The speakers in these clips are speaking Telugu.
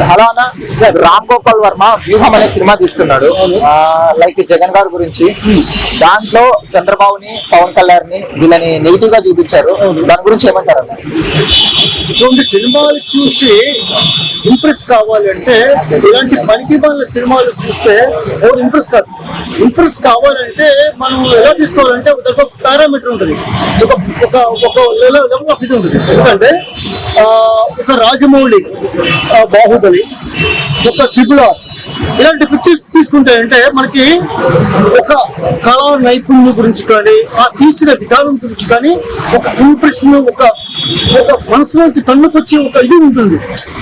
హలో అన్న రామ్ గోపాల్ వర్మ వ్యూహం అనే సినిమా తీస్తున్నాడు. లైక్ జగన్ గారి గురించి. దాంట్లో చంద్రబాబుని పవన్ కళ్యాణ్ని వీళ్ళని నెగిటివ్గా చూపించారు. దాని గురించి ఏమంటారు అన్న? చూడండి సినిమాలు చూసి ఇంప్రెస్ కావాలంటే ఇలాంటి పనికి వాళ్ళ సినిమాలు చూస్తే ఎవరు ఇంప్రెస్ కాదు. ఇంప్రెస్ కావాలంటే మనం ఎలా తీసుకోవాలంటే ఒక పారామీటర్ ఉంటుంది. ఒక ఒక ఒక లెవెల్ ఆఫ్ ఇది ఉంటుంది. ఎందుకంటే ఆ, ఒక రాజమౌళి బాహుబలి ఒక త్రిపుల ఇలాంటి పిక్చర్స్ తీసుకుంటే అంటే మనకి ఒక కళా నైపుణ్యం గురించి కానీ ఆ తీసిన విధానం గురించి కానీ ఒక ఇంప్రెషన్ ఒక ఒక మనసు నుంచి తన్నుకొచ్చే ఒక ఇది ఉంటుంది.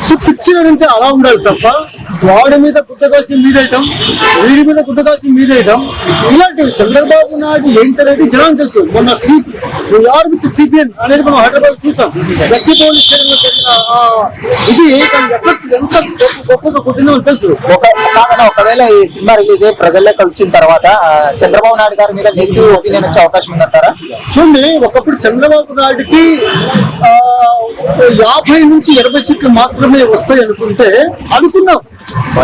సో పిక్చర్ అంటే అలా ఉండాలి తప్ప వాడి మీద గుడ్డగాల్చి మీదేయటం వీడి మీద గుడ్డగాల్చి మీదేయటం ఇలాంటివి చంద్రబాబు నాయుడు ఏంటనేది జనం తెలుసు. మొన్న సి ఆర్ విత్ సిపిఎన్ అనేది మనం హైదరాబాద్ చూసాం. గచ్చిపోలి జరిగిన ఆ ఇది ఎంత గొప్ప- గొప్పగా కొట్టిందో తెలుసు. ఒక ఒకవేళ ఈ సినిమా రిలీజ్ అయ్యి ప్రజల్లోకి వచ్చిన తర్వాత చంద్రబాబు నాయుడు గారి మీద నెగిటివ్ ఒపీనియన్ వచ్చే అవకాశం ఉందంటారా? చూడండి ఒకప్పుడు చంద్రబాబు నాయుడుకి ఆ, యాభై నుంచి ఇరవై సీట్లు మాత్రమే వస్తాయి అనుకుంటే అనుకున్నాం.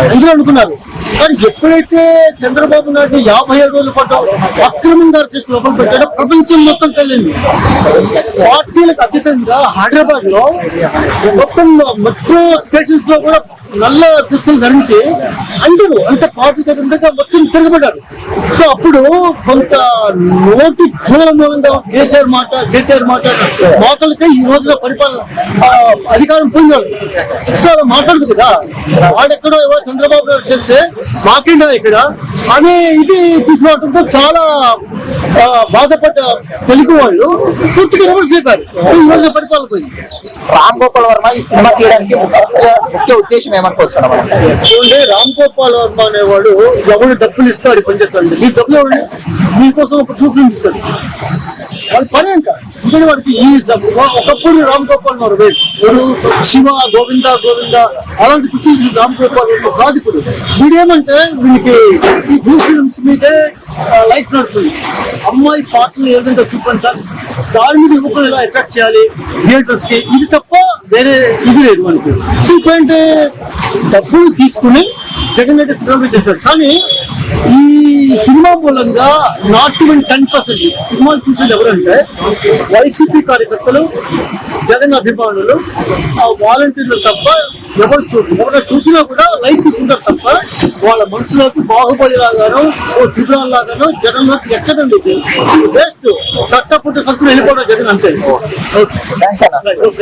ఎందుకు అనుకున్నారు. కానీ ఎప్పుడైతే చంద్రబాబు నాయుడు యాభై ఏడు రోజుల పాటు అక్రమంగా చేసి లోపల పెట్టాడో ప్రపంచం మొత్తం కలిగింది పార్టీలకు అతీతంగా హైదరాబాద్లో మొత్తం మెట్రో స్టేషన్స్లో కూడా నల్ల దుస్తులు ధరించి అందరూ అంటే పార్టీకి అతీతంగా మొత్తం తిరగబడ్డారు. సో అప్పుడు కొంత నోటి దూరంగా కేసీఆర్ మాట కేటీఆర్ మాట మాటలకే ఈ రోజున పరిపాలన అధికారం పొందాడు సో అలా మాట్లాడదు కదా. వాడెక్కడో ఎవరో చంద్రబాబు గారు చేస్తే మాకేంటా ఇక్కడ? అనే ఇది తీసుకోవడంతో చాలా బాధపడ్డ తెలుగు వాళ్ళు పూర్తిగా రివర్స్ అయిపోయారు. రామ్ గోపాల్ వర్మ ఈ సినిమా తీయడానికి ముఖ్య ఉద్దేశం ఏమనుకోవచ్చు చూడండి రామ్ గోపాల్ వర్మ అనేవాడు ఎవరు డబ్బులు ఇస్తాడు ఈ పని చేస్తాడు మీ డబ్బులు ఎవరు మీకోసం ఒక టూ ఫిల్మ్స్ ఇస్తాడు వాడి పని ఇంకా. ఎందుకంటే వాడికి ఈ ఒకప్పుడు రామ్ గోపాల్ వేరు. ఎవరు? శివ గోవింద గోవింద అలాంటి పిక్చర్స్ రామ్ గోపాల్ వర్మ కాదు ఇప్పుడు. వీడేమంటే వీనికి ఈ టూ ఫిల్మ్స్ మీదే లైఫ్ నడుస్తుంది. అమ్మాయి పాటలు ఏదంటే చూపించాలి? దాని మీద యువకులు ఎలా అట్రాక్ట్ చేయాలి? థియేటర్స్కి? ఇది తప్ప వేరే ఇది లేదు మనకి. చూపంటే డబ్బులు తీసుకుని జగన్ రెడ్డి చేశారు కానీ ఈ సినిమా మూలంగా నాట్ ఈవెన్ టెన్ పర్సెంట్ సినిమాలు చూసేది ఎవరంటే వైసీపీ కార్యకర్తలు జగన్ అభిమానులు ఆ వాలంటీర్లు తప్ప ఎవరు చూ ఎవరైనా చూసినా కూడా లైట్ తీసుకుంటారు తప్ప వాళ్ళ మనసులోకి బాహుబలి లాగానో ఓ త్రిపురాల లాగానో జగన్లోకి ఎక్కదండి వేస్ట్ కట్టపుట్టు సత్తులు వెళ్ళిపోవడం జగన్ అంతే. ఓకే